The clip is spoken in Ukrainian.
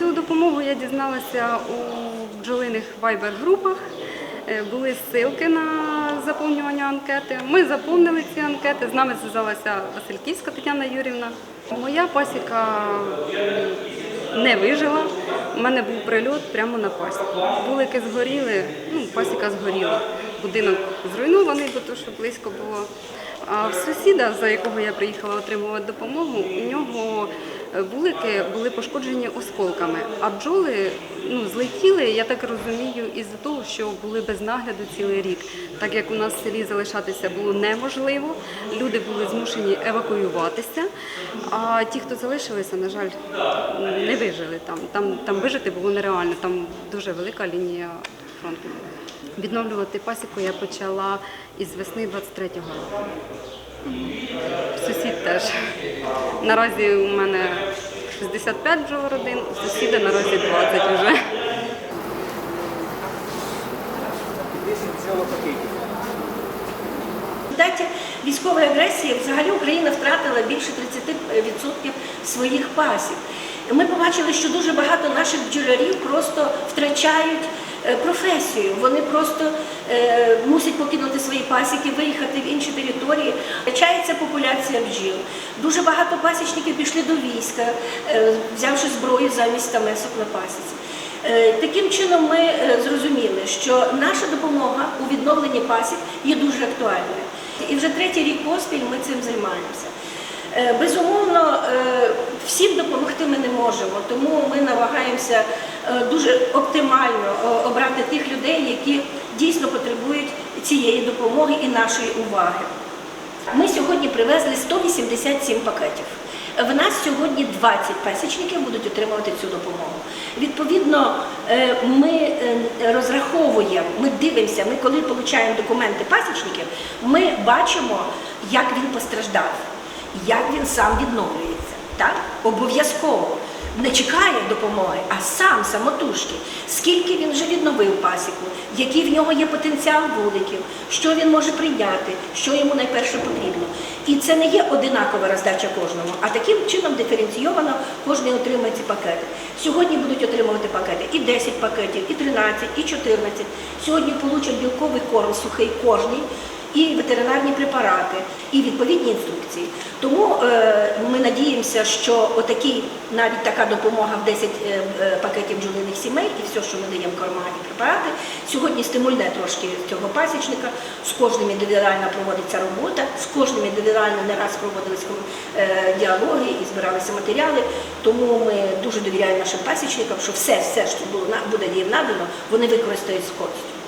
допомогу я дізналася у бджолиних вайбер-групах. Е, Були ссылки на заповнювання анкети. Ми заповнили ці анкети. З нами зв'язалася Васильківська Тетяна Юрівна. Моя пасіка не вижила. У мене був прильот прямо на пасіку. Вулики згоріли, ну, пасіка згоріла. Будинок зруйнований, бо то, що близько було. А в сусіда, за якого я приїхала отримувати допомогу, у нього вулики були пошкоджені осколками, а бджоли ну, злетіли, я так розумію, із-за того, що були без нагляду цілий рік. Так як у нас в селі залишатися було неможливо, люди були змушені евакуюватися. А ті, хто залишилися, на жаль, не вижили там. Там, там вижити було нереально, там дуже велика лінія фронту. Відновлювати пасіку я почала із весни 23-го року. Теж. Наразі у мене 65 бджолородин, у сусіда наразі 20 вже. В результаті військової агресії взагалі Україна втратила більше 30% своїх пасів. Ми побачили, що дуже багато наших бджолярів просто втрачають професію. Вони просто е, мусять покинути свої пасіки, виїхати в інші території. Втрачається популяція бджіл. Дуже багато пасічників пішли до війська, е, взявши зброю замість тамесок на пасіці. Е, Таким чином ми е, зрозуміли, що наша допомога у відновленні пасік є дуже актуальною. І вже третій рік поспіль ми цим займаємося. Е, Безумовно, е, всім допомогти ми не можемо, тому ми намагаємося е, дуже оптимально е, обрати тих людей, які дійсно потребують цієї допомоги і нашої уваги. Ми сьогодні привезли 187 пакетів. В нас сьогодні 20 пасічників будуть отримувати цю допомогу. Відповідно, е, ми розраховуємо, ми дивимося, ми коли отримуємо документи пасічників, ми бачимо, як він постраждав, як він сам відновлюється. Обов'язково не чекає допомоги, а сам самотужки. Скільки він вже відновив пасіку, який в нього є потенціал вуликів, що він може прийняти, що йому найперше потрібно. І це не є одинакова роздача кожному, а таким чином диференційовано кожен отримує ці пакети. Сьогодні будуть отримувати пакети і 10 пакетів, і 13, і 14. Сьогодні получать білковий корм сухий кожний і ветеринарні препарати, і відповідні інструкції. Тому е, ми надіємося, що отакі, навіть така допомога в 10 е, е, пакетів бджолиних сімей і все, що ми даємо корма і препарати, сьогодні стимульне трошки цього пасічника. З кожним індивідуально проводиться робота, з кожним індивідуально не раз проводились е, діалоги і збиралися матеріали. Тому ми дуже довіряємо нашим пасічникам, що все, все, що було буде їм надано, вони використають з користю.